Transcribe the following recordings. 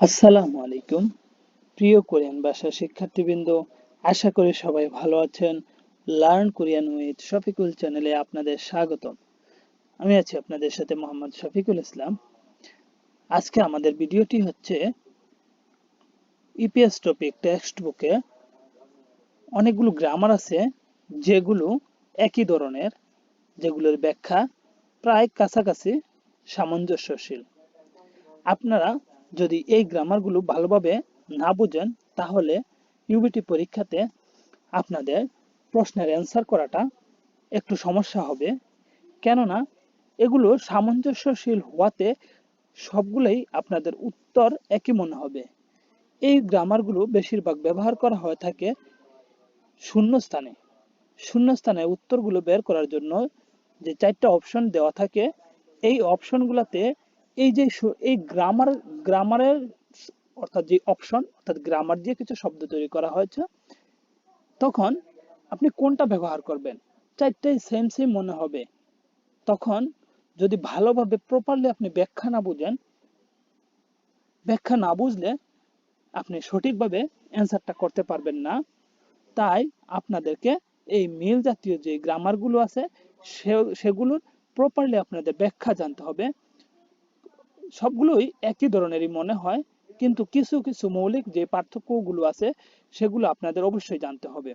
আসসালামু আলাইকুম। প্রিয় কোরিয়ান ভাষা শিক্ষার্থীবৃন্দ, আশা করি সবাই ভালো আছেন। লার্ন কোরিয়ান উইথ শফিকুল চ্যানেলে আপনাদের স্বাগতম। আমি আছি আপনাদের সাথে মোহাম্মদ শফিকুল ইসলাম। আজকে আমাদের ভিডিওটি হচ্ছে ইপিএস টপিক টেক্সট বুকে অনেকগুলো গ্রামার আছে, যেগুলো একই ধরনের, যেগুলোর ব্যাখ্যা প্রায় কাছাকাছি সামঞ্জস্যশীল। আপনারা যদি এই গ্রামারগুলো ভালোভাবে না বুঝেন, তাহলে ইউবিটি পরীক্ষাতে আপনাদের প্রশ্নের অ্যান্সার করাটা একটু সমস্যা হবে। কেননা এগুলো সামঞ্জস্যশীল হওয়াতে সবগুলোই আপনাদের উত্তর একই মনে হবে। এই গ্রামারগুলো বেশিরভাগ ব্যবহার করা হয়ে থাকে শূন্যস্থানে। শূন্যস্থানে উত্তরগুলো বের করার জন্য যে চারটা অপশন দেওয়া থাকে, এই অপশনগুলোতে এই যে এই গ্রামার গ্রামারের অর্থাৎ যে অপশন অর্থাৎ গ্রামার দিয়ে কিছু শব্দ তৈরি করা হয়েছে, তখন আপনি কোনটা ব্যবহার করবেন? চারটাই সেম সেম মনে হবে। তখন যদি ভালোভাবে প্রপারলি আপনি ব্যাখ্যা না বুঝেন, ব্যাখ্যা না বুঝলে আপনি সঠিকভাবে অ্যান্সারটা করতে পারবেন না। তাই আপনাদেরকে এই মিল জাতীয় যে গ্রামারগুলো আছে সেগুলোর প্রপারলি আপনাদের ব্যাখ্যা জানতে হবে। সবগুলোই একই ধরনেরই মনে হয়, কিন্তু কিছু কিছু মৌলিক যে পার্থক্যগুলো আছে, সেগুলো আপনাদের অবশ্যই জানতে হবে।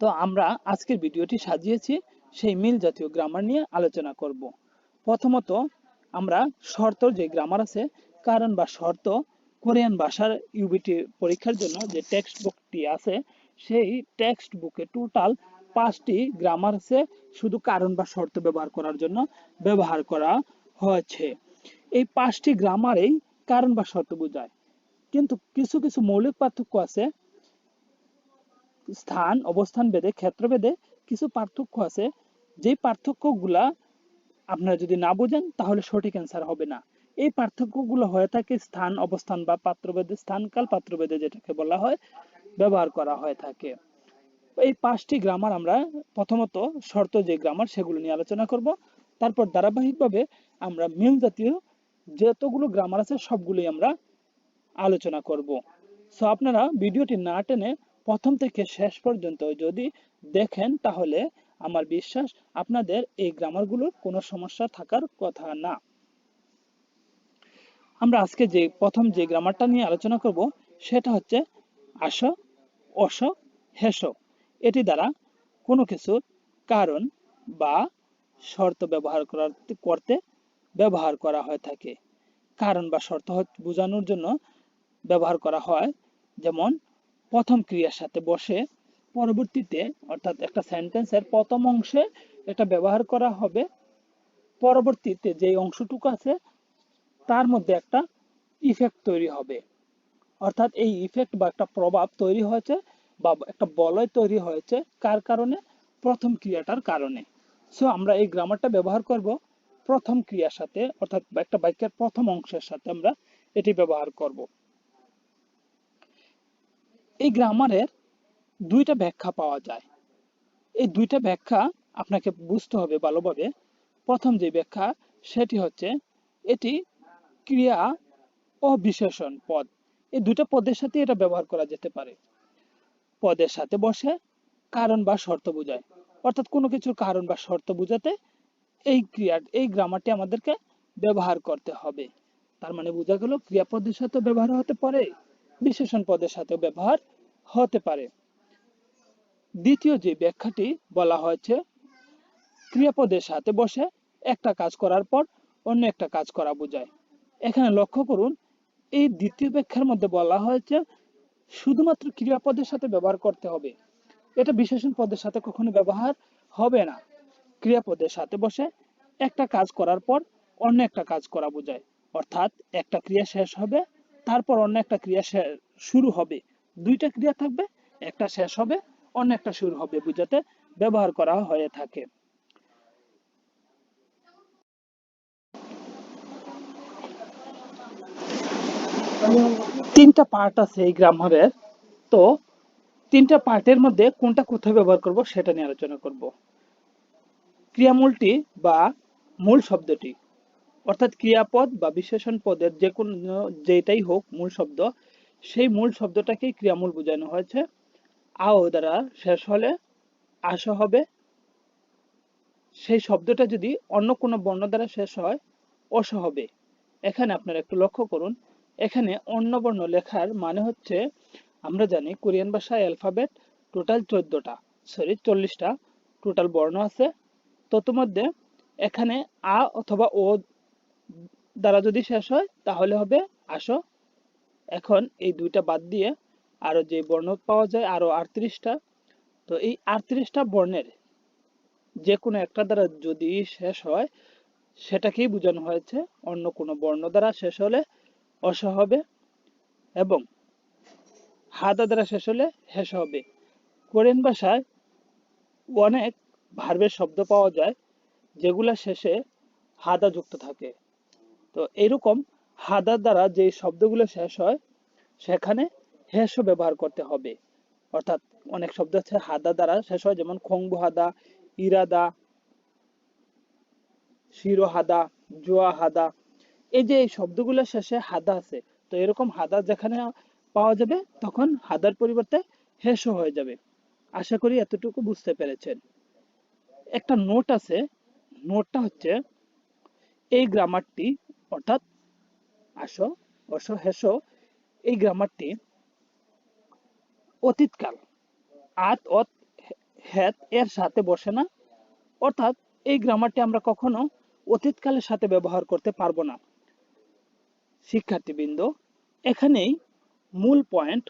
তো আমরা আজকের ভিডিওটি সাজিয়েছি, সেই মিল জাতীয় গ্রামার নিয়ে আলোচনা করব। প্রথমত, আমরা শর্ত যে গ্রামার আছে, কারণ বা শর্ত কোরিয়ান ভাষার ইউবিটি পরীক্ষার জন্য যে টেক্সট বুকটি আছে, সেই টেক্সট বুকে টোটাল পাঁচটি গ্রামার আছে, শুধু কারণ বা শর্ত ব্যবহার করার জন্য ব্যবহার করা হয়েছে। এই পাঁচটি গ্রামারেই কারণ বা শর্ত বোঝায়। কিন্তু কিছু কিছু মৌলিক পার্থক্য আছে। স্থান, অবস্থান বেদে ক্ষেত্র বেদে কিছু পার্থক্য আছে। যে পার্থক্যগুলা আপনারা যদি না বোঝেন, তাহলে সঠিক অ্যান্সার হবে না। এই পার্থক্যগুলো হয়ে থাকে স্থান, অবস্থান বা পাত্রভেদে, স্থানকাল পাত্রভেদে যেটাকে বলা হয়, ব্যবহার করা হয়ে থাকে। এই পাঁচটি গ্রামার আমরা প্রথমত শর্ত যে গ্রামার সেগুলো নিয়ে আলোচনা করব। তারপর ধারাবাহিকভাবে আমরা মিল জাতীয় যতগুলো গ্রামার আছে, সবগুলোই আমরা আলোচনা করব। সো আপনারা ভিডিওটি না টেনে প্রথম থেকে শেষ পর্যন্ত যদি দেখেন, তাহলে আমার বিশ্বাস আপনাদের এই গ্রামারগুলোর কোনো সমস্যা থাকার কথা না। আমরা আজকে যে প্রথম যে গ্রামারটা নিয়ে আলোচনা করব, সেটা হচ্ছে আস অস হেস। এটি দ্বারা কোনো কিছুর কারণ বা শর্ত ব্যবহার করার করতে ব্যবহার করা হয়ে থাকে। কারণ বা শর্ত বোঝানোর জন্য ব্যবহার করা হয়, যেমন, প্রথম ক্রিয়ার সাথে বসে পরবর্তীতে, অর্থাৎ একটা সেন্টেন্সের প্রথম অংশে এটা ব্যবহার করা হবে। পরবর্তীতে যে অংশটুকু আছে, তার মধ্যে একটা ইফেক্ট তৈরি হবে। অর্থাৎ এই ইফেক্ট বা একটা প্রভাব তৈরি হয়েছে বা একটা বলয় তৈরি হয়েছে, কার কারণে? প্রথম ক্রিয়াটার কারণে। সো আমরা এই গ্রামারটা ব্যবহার করব। প্রথম ক্রিয়ার সাথে, অর্থাৎ একটা বাক্যের প্রথম অংশের সাথে আমরা এটি ব্যবহার করব। এই গ্রামারের দুইটা ব্যাখ্যা পাওয়া যায়। এই দুইটা ব্যাখ্যা আপনাকে বুঝতে হবে ভালোভাবে। প্রথম যে ব্যাখ্যা, সেটি হচ্ছে এটি ক্রিয়া ও বিশেষণ পদ। এই দুইটা পদের সাথে এটা ব্যবহার করা যেতে পারে। পদের সাথে বসে কারণ বা শর্ত বোঝায়। অর্থাৎ কোনো কিছুর কারণ বা শর্ত বোঝাতে এই ক্রিয়া, এই গ্রামারটি আমাদেরকে ব্যবহার করতে হবে। তার মানে বোঝা গেল ক্রিয়াপদের সাথে ব্যবহার হতে পারে বিশেষণ পদের সাথে ব্যবহার হতে পারে। দ্বিতীয় যে ব্যাখ্যাটি বলা হয়েছে, ক্রিয়াপদের সাথে বসে একটা কাজ করার পর অন্য একটা কাজ করা বোঝায়। এখানে লক্ষ্য করুন, এই দ্বিতীয় ব্যাখ্যার মধ্যে বলা হয়েছে শুধুমাত্র ক্রিয়াপদের সাথে ব্যবহার করতে হবে। এটা বিশেষণ পদের সাথে কখনো ব্যবহার হবে না। ক্রিয়াপদের সাথে বসে একটা কাজ করার পর অন্য একটা কাজ করা বোঝায়। অর্থাৎ একটা ক্রিয়া শেষ হবে, তারপর অন্য একটা ক্রিয়া শুরু হবে। দুইটা ক্রিয়া থাকবে, একটা শেষ হবে, অন্য একটা শুরু হবে বুঝাতে ব্যবহার করা হয়ে থাকে। তিনটা পার্ট আছে এই গ্রামারের। তো তিনটা পার্টের মধ্যে কোনটা কোথায় ব্যবহার করব সেটা নিয়ে আলোচনা করব। ক্রিয়ামূলটি বা মূল শব্দটি, অর্থাৎ ক্রিয়াপদ বা বিশেষণ পদের যে কোনো যেটাই হোক মূল শব্দ, সেই মূল শব্দটাকেই ক্রিয়ামূল বোঝানো হয়েছে। আ ও দ্বারা শেষ হলে আস হবে। সেই শব্দটা যদি অন্য কোনো বর্ণ দ্বারা শেষ হয় অস হবে। এখানে আপনারা একটু লক্ষ্য করুন, এখানে অন্য বর্ণ লেখার মানে হচ্ছে, আমরা জানি কোরিয়ান ভাষায় অ্যালফাবেট টোটাল চোদ্দটা, সরি চল্লিশটা টোটাল বর্ণ আছে। ততমধ্যে এখানে আ অথবা ও দ্বারা যদি শেষ হয়, তাহলে হবে আসো। এখন এই দুইটা বাদ দিয়ে আরও যে বর্ণ পাওয়া যায়, আরও আটত্রিশটা। তো এই আটত্রিশটা বর্ণের যে কোনো একটা দ্বারা যদি শেষ হয়, সেটাকেই বোঝানো হয়েছে। অন্য কোনো বর্ণ দ্বারা শেষ হলে অস হবে এবং হাদা দ্বারা শেষ হলে হেস হবে। কোরিয়ান ভাষায় অনেক ভার্বের শব্দ পাওয়া যায়, যেগুলা শেষে হাদা যুক্ত থাকে। তো এরকম হাদা দ্বারা যে শব্দগুলো শেষ হয়, সেখানে হেসও ব্যবহার করতে হবে। অর্থাৎ অনেক শব্দ আছে হাদা দ্বারা শেষ হয়, যেমন খংবু হাদা, ইরাদা, শিরো হাদা, জোয়া হাদা। এই যে এই শব্দগুলোর শেষে হাদা আছে, তো এরকম হাদা যেখানে পাওয়া যাবে, তখন হাদার পরিবর্তে হেসও হয়ে যাবে। আশা করি এতটুকু বুঝতে পেরেছেন। একটা নোট আছে। নোটটা হচ্ছে, এই গ্রামারটি অর্থাৎ আসো অস হেস, এই গ্রামারটি অতীতকাল। আত, অত, হ্যাত, এর সাথে বসে না। অর্থাৎ এই গ্রামারটি আমরা কখনো অতীতকালের সাথে ব্যবহার করতে পারব না। শিক্ষার্থীবৃন্দ, এখানেই মূল পয়েন্ট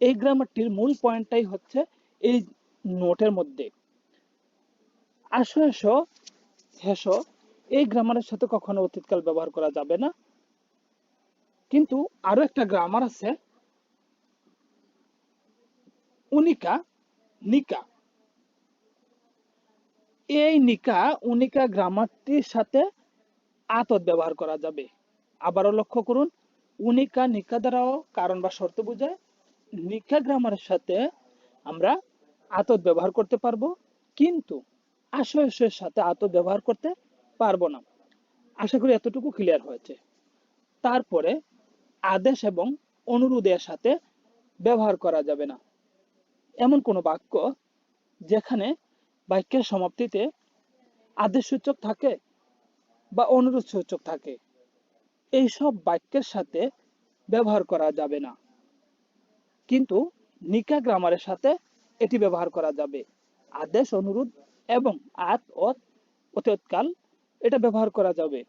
এই গ্রামারটির মূল পয়েন্টটাই হচ্ছে এই নোটের মধ্যে। আসো এসো হেসো। এই গ্রামারের সাথে কখনো অতীতকাল ব্যবহার করা যাবে না। কিন্তু আরও একটা গ্রামার আছে। উনিকা, নিকা। এই নিকা, উনিকা গ্রামারটির সাথে আতত ব্যবহার করা যাবে। আবারও লক্ষ্য করুন, উনিকা, নিকা দ্বারাও কারণ বা শর্ত বোঝায়। নিকা গ্রামারের সাথে আমরা আতত ব্যবহার করতে পারব। কিন্তু আশয়ের সাথে আতত ব্যবহার করতে পারব না। আশা করি এতটুকু ক্লিয়ার হয়েছে। তারপরে আদেশ এবং অনুরোধের সাথে ব্যবহার করা যাবে না। এমন কোনো বাক্য যেখানে বাক্যের সমাপ্তিতে আদেশ সূচক থাকে বা অনুরোধ সূচক থাকে, এই সব বাক্যের সাথে ব্যবহার করা যাবে না। কিন্তু নিকা গ্রামারের সাথে এটি ব্যবহার করা যাবে। আদেশ, অনুরোধ এবং আত, অত অতীতকাল এটা ব্যবহার করা যাবে।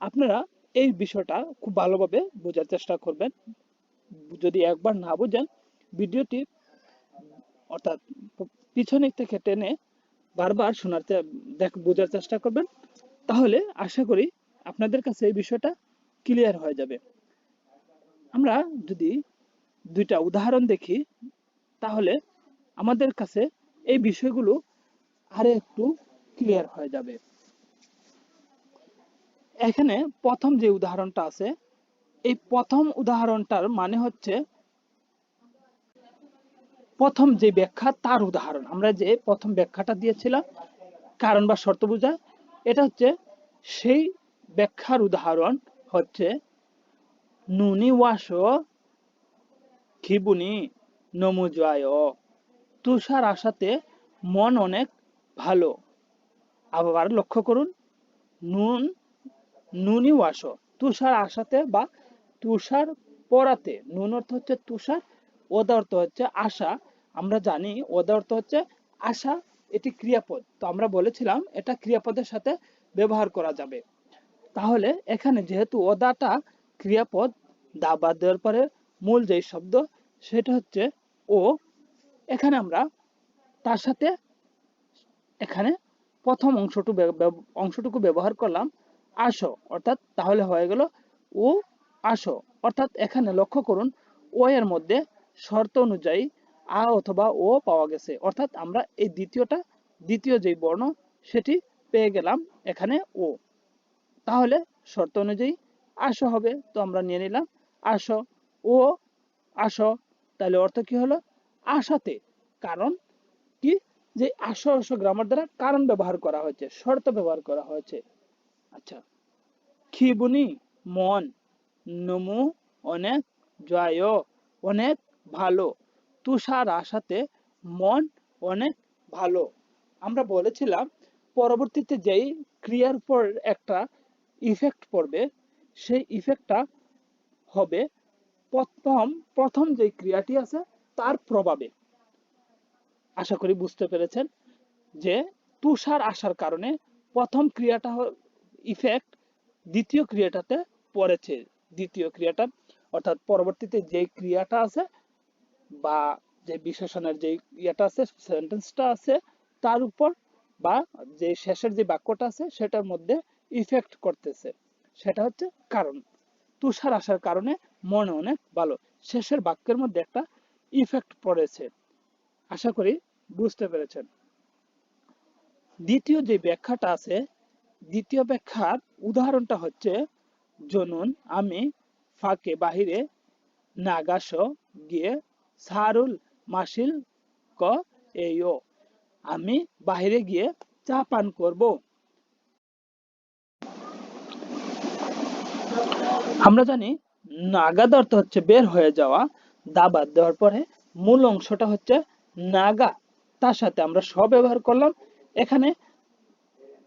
আপনারা এই বিষয়টা খুব ভালোভাবে বোঝার চেষ্টা করবেন। যদি একবার না বুঝেন, ভিডিওটি অর্থাৎ পিছনে থেকে টেনে বারবার শোনার দেখ, বোঝার চেষ্টা করবেন, তাহলে আশা করি আপনাদের কাছে এই বিষয়টা ক্লিয়ার হয়ে যাবে। আমরা যদি দুইটা উদাহরণ দেখি, তাহলে আমাদের কাছে এই বিষয়গুলো আরে একটু ক্লিয়ার হয়ে যাবে। এখানে প্রথম যে উদাহরণটা আছে, এই প্রথম উদাহরণটার মানে হচ্ছে প্রথম যে ব্যাখ্যা, তার উদাহরণ। আমরা যে প্রথম ব্যাখ্যাটা দিয়েছিলাম, কারণ বা শর্ত বোঝায় এটা হচ্ছে সেই ব্যাখ্যার উদাহরণ হচ্ছে, নুনি ওয়াশ খিবুনি নমুজয় তুষার আশাতে মন অনেক ভালো। আবার লক্ষ্য করুন, নুন নুনি ওয়াশ। তুষার আসাতে বা তুষার পরাতে, নুন অর্থ হচ্ছে তুষার, ওদা অর্থ হচ্ছে আশা। আমরা জানি ওদা অর্থ হচ্ছে আশা, এটি ক্রিয়াপদ। তো আমরা বলেছিলাম এটা ক্রিয়াপদের সাথে ব্যবহার করা যাবে। তাহলে এখানে যেহেতু ওদাটা ক্রিয়াপদ, দা বাদ দেওয়ার পরে মূল যে শব্দ, সেটা হচ্ছে ও। এখানে আমরা তার সাথে এখানে প্রথম অংশটুকু অংশটুকু ব্যবহার করলাম আসো, অর্থাৎ তাহলে হয়ে গেল ও আসো। অর্থাৎ এখানে লক্ষ্য করুন, ও এর মধ্যে শর্ত অনুযায়ী আ অথবা ও পাওয়া গেছে। অর্থাৎ আমরা এই দ্বিতীয়টা, দ্বিতীয় যে বর্ণ, সেটি পেয়ে গেলাম এখানে ও। তাহলে শর্ত অনুযায়ী আসো হবে, তো আমরা নিয়ে নিলাম আসো, ও আসো। তাহলে অর্থ কি হলো? আশাতে কারণ কি? যে আসো আসো গ্রামার দ্বারা কারণ ব্যবহার করা হয়েছে, শর্ত ব্যবহার করা হয়েছে। আচ্ছা খিবুনি মন, নমু অনেক জয়, অনেক ভালো। তুষার আসাতে মন অনেক ভালো। আমরা বলেছিলাম, পরবর্তীতে যেই ক্রিয়ার পর একটা ইফেক্ট পড়বে, সেই ইফেক্টটা হবে প্রথম প্রথম যে ক্রিয়াটি আছে, তার প্রভাবে। আশা করি বুঝতে পেরেছেন যে তুষার আসার কারণে প্রথম ক্রিয়াটা ইফেক্ট দ্বিতীয় ক্রিয়াটাতে পড়েছে। দ্বিতীয় ক্রিয়াটা, অর্থাৎ পরবর্তীতে যে ক্রিয়াটা আছে বা যে বিশেষণের যে ইয়েটা আছে সেন্টেন্সটা আছে, তার উপর বা যে শেষের যে বাক্যটা আছে, সেটার মধ্যে ইফেক্ট করতেছে। সেটা হচ্ছে কারণ। তুষার আসার কারণে মনে অনেক ভালো। শেষের বাক্যের মধ্যে একটা ইফেক্ট পড়েছে। আশা করি বুঝতে পেরেছেন। দ্বিতীয় যে ব্যাখ্যাটা আছে, দ্বিতীয় ব্যাখ্যার উদাহরণটা হচ্ছে, জনুন, আমি ফাঁকে বাহিরে নাগাস গিয়ে সারুল মাসিল ক এইও আমি বাহিরে গিয়ে চা পান করব। আমরা জানি নাগাদ অর্থ হচ্ছে বের হয়ে যাওয়া, দাবাত দেওয়ার পরে মূল অংশটা হচ্ছে নাগা, তার সাথে আমরা স ব্যবহার করলাম। এখানে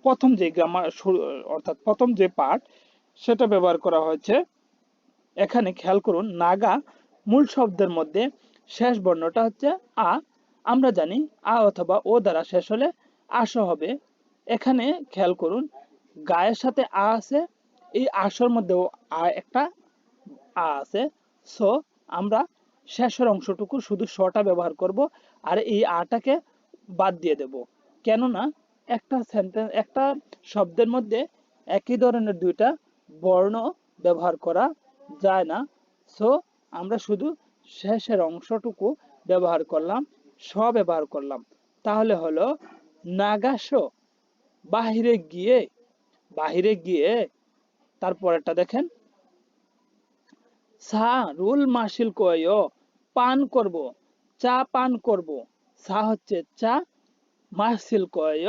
প্রথম যে গ্রামার অর্থাৎ প্রথম যে পার্ট সেটা ব্যবহার করা হয়েছে। এখানে খেয়াল করুন, নাগা মূল শব্দের মধ্যে শেষ বর্ণটা হচ্ছে আ। আমরা জানি আ অথবা ও দ্বারা শেষ হলে আস হবে। এখানে খেয়াল করুন, গায়ের সাথে আ আছে, এই আসর মধ্যেও আ একটা আ আছে। সো, আমরা শেষের অংশটুকু শুধু শটা ব্যবহার করব। আর এই আটাকে বাদ দিয়ে দেব। কেননা একটা সেন্টেন্স একটা শব্দের মধ্যে একই ধরনের দুইটা বর্ণ ব্যবহার করা যায় না। সো আমরা শুধু শেষের অংশটুকু ব্যবহার করলাম স ব্যবহার করলাম। তাহলে হলো, নাগাস, বাহিরে গিয়ে বাহিরে গিয়ে, তারপরেরটা দেখেন। সা রুল মাসিল কয়, পান করব। চা পান করব। সা হচ্ছে চা, মাসিল কয়,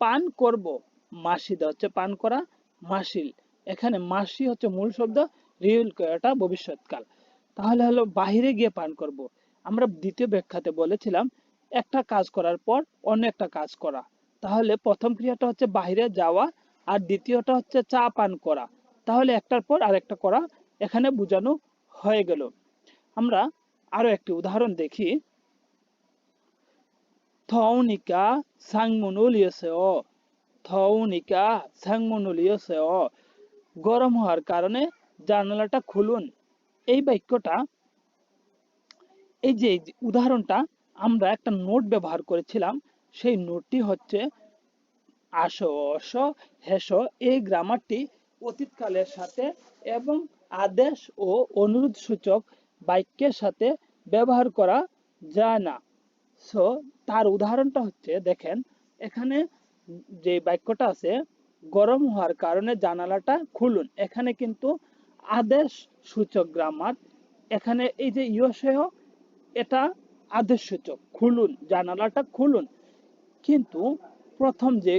পান করব। মাসিদা হচ্ছে পান করা, মাসিল। এখানে মাসি হচ্ছে মূল শব্দ রিউল কয়টা, ভবিষ্যৎকাল। তাহলে হলো বাহিরে গিয়ে পান করব। আমরা দ্বিতীয় ব্যাখ্যাতে বলেছিলাম, একটা কাজ করার পর অন্য একটা কাজ করা। তাহলে প্রথম ক্রিয়াটা হচ্ছে বাহিরে যাওয়া আর দ্বিতীয়টা হচ্ছে চা পান করা। তাহলে একটার পর আরেকটা করা, এখানে বোঝানো হয়ে গেল। আমরা আরও একটি উদাহরণ দেখি। থৌনিকা সাংমনুল ইয়েসেও থৌনিকা সাংমনুল ইয়েসেও গরম হওয়ার কারণে জানালাটা খুলুন এই বাক্যটা এই যে উদাহরণটা আমরা একটা নোট ব্যবহার করেছিলাম সেই নোটটি হচ্ছে আসো অস হেস এই গ্রামারটি অতীতকালের সাথে এবং আদেশ ও অনুরোধ সূচক বাক্যের সাথে ব্যবহার করা যায় না সো তার উদাহরণটা হচ্ছে, দেখেন, এখানে যে বাক্যটা আছে, গরম হওয়ার কারণে জানালাটা খুলুন। এখানে কিন্তু আদেশ সূচক গ্রামার এখানে এই যে ইয়সেহ, এটা আদেশ সূচক। খুলুন, জানালাটা খুলুন। কিন্তু প্রথম যে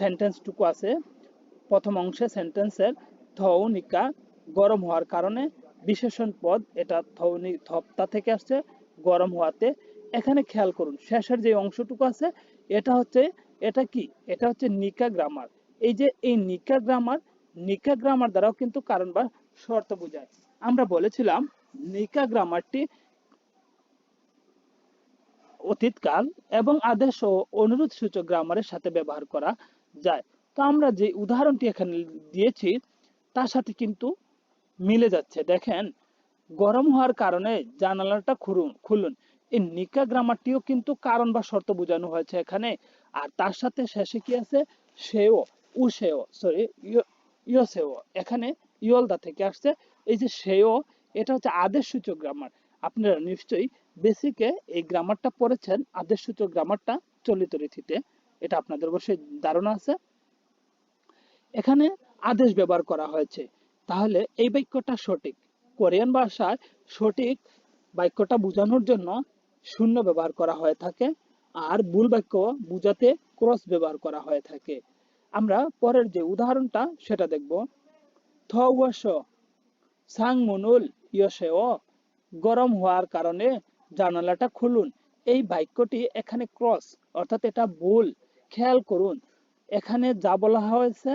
সেন্টেন্সটুকু আছে, প্রথম অংশে সেন্টেন্সের থৌনিকা গরম হওয়ার কারণে বিশেষণ পদ, এটা থৌনি থপ্তা থেকে আসছে, গরম হওয়াতে এখানে খেয়াল করুন, শেষের যে অংশটুকু আছে, এটা হচ্ছে, এটা কি? এটা হচ্ছে নিকা গ্রামার এই যে এই নিকা গ্রামার নিকা গ্রামার দ্বারাও কিন্তু কারণ বা শর্ত বোঝায়। আমরা বলেছিলাম, নিকা গ্রামারটি অতীতকাল এবং আদেশ ও অনুরোধ সূচক গ্রামারের সাথে ব্যবহার করা যায়। তো আমরা যে উদাহরণটি এখানে দিয়েছি, তার সাথে কিন্তু মিলে যাচ্ছে। দেখেন, গরম হওয়ার কারণে জানালাটা খুলুন খুলুন। এই নিকা গ্রামারটিও কিন্তু কারণ বা শর্ত বোঝানো হয়েছে এখানে। আর তার সাথে শেষে কি আছে? সেও উসেও সরি ইয়সেও এখানে ইয়লদা থেকে আসছে। এই যে সেও, এটা হচ্ছে আদেশ সূচক গ্রামার আপনারা নিশ্চয়ই বেসিকে এই গ্রামারটা পড়েছেন। আদেশ সূচক গ্রামারটা চলিত রীতিতে। এটা আপনাদের অবশ্যই ধারণা আছে। এখানে আদেশ ব্যবহার করা হয়েছে। তাহলে এই বাক্যটা সঠিক। কোরিয়ান ভাষায় সঠিক বাক্যটা বোঝানোর জন্য শূন্য ব্যবহার করা হয়ে থাকে আর ভুল বাক্য বুঝাতে ক্রস ব্যবহার করা হয়ে থাকে। আমরা পরের যে উদাহরণটা, সেটা দেখব। থওয়াস সাংমুনুল ইয়সেও গরম হওয়ার কারণে জানালাটা খুলুন। এই বাক্যটি এখানে ক্রস, অর্থাৎ এটা ভুল। খেয়াল করুন, এখানে যা বলা হয়েছে,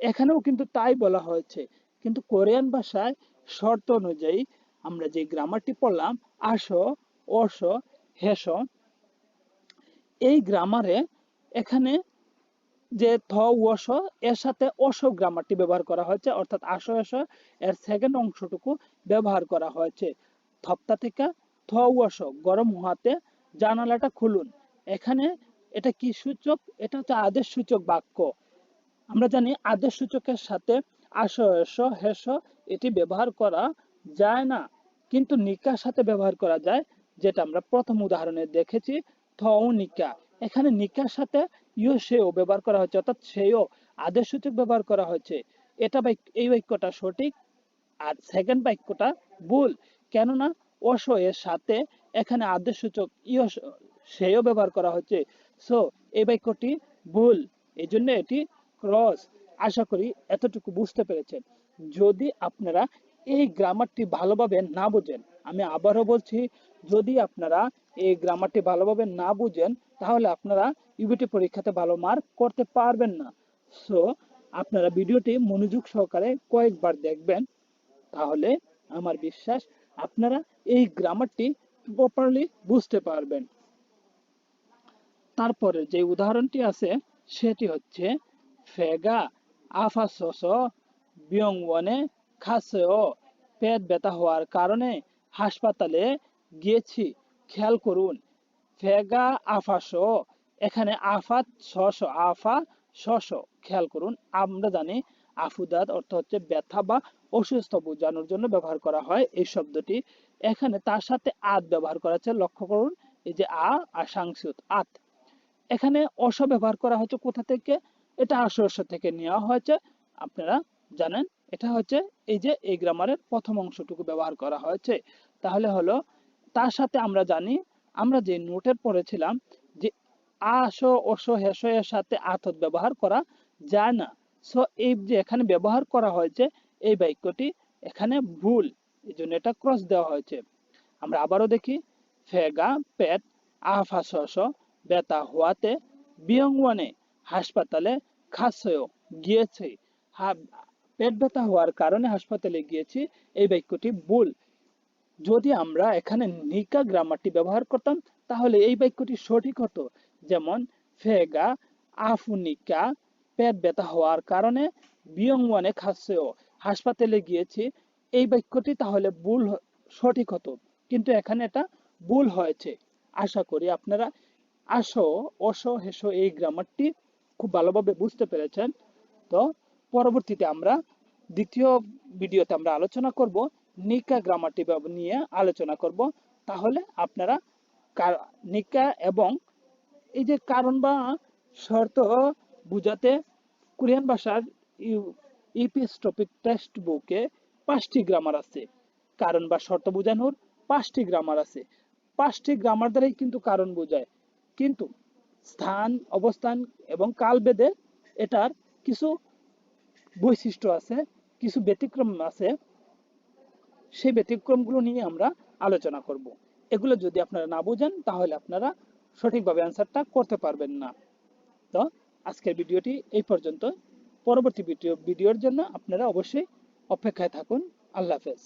এখানেও কিন্তু তাই বলা হয়েছে। কিন্তু কোরিয়ান ভাষায় শর্ত অনুযায়ী আমরা যে গ্রামারটি পড়লাম, আসো অস হেস এই গ্রামারে এখানে যে থ ওস এর সাথে অস গ্রামারটি ব্যবহার করা হয়েছে, অর্থাৎ আসো এস এর সেকেন্ড অংশটুকু ব্যবহার করা হয়েছে। থপ্তা থেকে থ ওস গরম হওয়াতে জানালাটা খুলুন। এখানে এটা কি সূচক? এটা হচ্ছে আদেশ সূচক বাক্য। আমরা জানি আদেশ সূচকের সাথে আসো এসো হেস এটি ব্যবহার করা যায় না, কিন্তু নিকার সাথে ব্যবহার করা যায়। যেটা আমরা প্রথম উদাহরণে দেখেছি থ ও নিকা এখানে নিকার সাথে ইউ সেও ব্যবহার করা হচ্ছে, অর্থাৎ সেও আদেশ সূচক ব্যবহার করা হয়েছে এটা এই বাক্যটা সঠিক আর সেকেন্ড বাক্যটা ভুল, কেননা অস এর সাথে এখানে আদেশ সূচক ইয় সেও ব্যবহার করা হচ্ছে। সো এই বাক্যটি ভুল এই জন্য এটি ক্রস আশা করি এতটুকু বুঝতে পেরেছেন। যদি আপনারা এই গ্রামারটি ভালোভাবে না বুঝেন আমি আবারও বলছি, যদি আপনারা এই গ্রামারটি ভালোভাবে না বুঝেন, তাহলে আপনারা ইউবিটি পরীক্ষাতে ভালো মার্ক করতে পারবেন না। সো আপনারা ভিডিওটি মনোযোগ সহকারে কয়েকবার দেখবেন, তাহলে আমার বিশ্বাস আপনারা এই গ্রামারটি প্রপারলি বুঝতে পারবেন। তারপরে যে উদাহরণটি আছে, সেটি হচ্ছে, ফেগা আফাসস বিয়ংবনে খাসেও পেট ব্যথা হওয়ার কারণে হাসপাতালে গিয়েছি। খেয়াল করুন ফেগা আফাস এখানে আফাত শস আফা শস খেয়াল করুন, আমরা জানি আফুদাত অর্থ হচ্ছে ব্যথা বা অসুস্থ বোঝানোর জন্য ব্যবহার করা হয় এই শব্দটি। এখানে তার সাথে আত ব্যবহার করা হচ্ছে লক্ষ্য করুন, এই যে আ আর সাংসুত, আত। এখানে অস ব্যবহার করা হচ্ছে কোথা থেকে? এটা আসর্ষ থেকে নেওয়া হয়েছে। আপনারা জানেন এটা হচ্ছে এই যে এই গ্রামারের প্রথম অংশটুকু ব্যবহার করা হয়েছে। তাহলে হলো, তার সাথে আমরা জানি, আমরা যে নোটের পড়েছিলাম, যে আস অস হেস এর সাথে আতত ব্যবহার করা যায় না। সো এই যে এখানে ব্যবহার করা হয়েছে, এই বাক্যটি এখানে ভুল এই জন্য এটা ক্রস দেওয়া হয়েছে। আমরা আবারও দেখি, ফেগা, পেট আফা আফাস ব্যথা হওয়াতে বিয়ংওয়ানে হাসপাতালে খাসেও গিয়েছে। পেট ব্যথা হওয়ার কারণে হাসপাতালে গিয়েছি, এই বাক্যটি ভুল। যদি আমরা এখানে নিকা গ্রামারটি ব্যবহার করতাম, তাহলে এই বাক্যটি সঠিক হতো। যেমন, ফেগা, আফুনিকা, পেট ব্যথা হওয়ার কারণে বিয়ংওয়ানে খাসেও হাসপাতালে গিয়েছি, এই বাক্যটি তাহলে ভুল সঠিক হতো। কিন্তু এখানে এটা ভুল হয়েছে। আশা করি আপনারা আসো অসো হেসো এই গ্রামারটি খুব ভালোভাবে বুঝতে পেরেছেন। তো পরবর্তীতে আমরা দ্বিতীয় ভিডিওতে আমরা আলোচনা করব নিকা গ্রামারটি নিয়ে আলোচনা করব। তাহলে আপনারা নিকা এবং এই যে কারণ বা শর্ত বুঝাতে কোরিয়ান ভাষার ইপিএস টপিক টেক্সট বুকে পাঁচটি গ্রামার আছে। কারণ বা শর্ত বোঝানোর পাঁচটি গ্রামার আছে। পাঁচটি গ্রামার দ্বারাই কিন্তু কারণ বোঝায়। কিন্তু স্থান, অবস্থান এবং কাল বেদে এটার কিছু বৈশিষ্ট্য আছে, কিছু ব্যতিক্রম আছে, সেই ব্যতিক্রমগুলো নিয়ে আমরা আলোচনা করব। এগুলো যদি আপনারা না বোঝেন, তাহলে আপনারা সঠিকভাবে অ্যান্সারটা করতে পারবেন না। তো আজকের ভিডিওটি এই পর্যন্ত পরবর্তী ভিডিও ভিডিওর জন্য আপনারা অবশ্যই অপেক্ষায় থাকুন। আল্লাহ হাফেজ।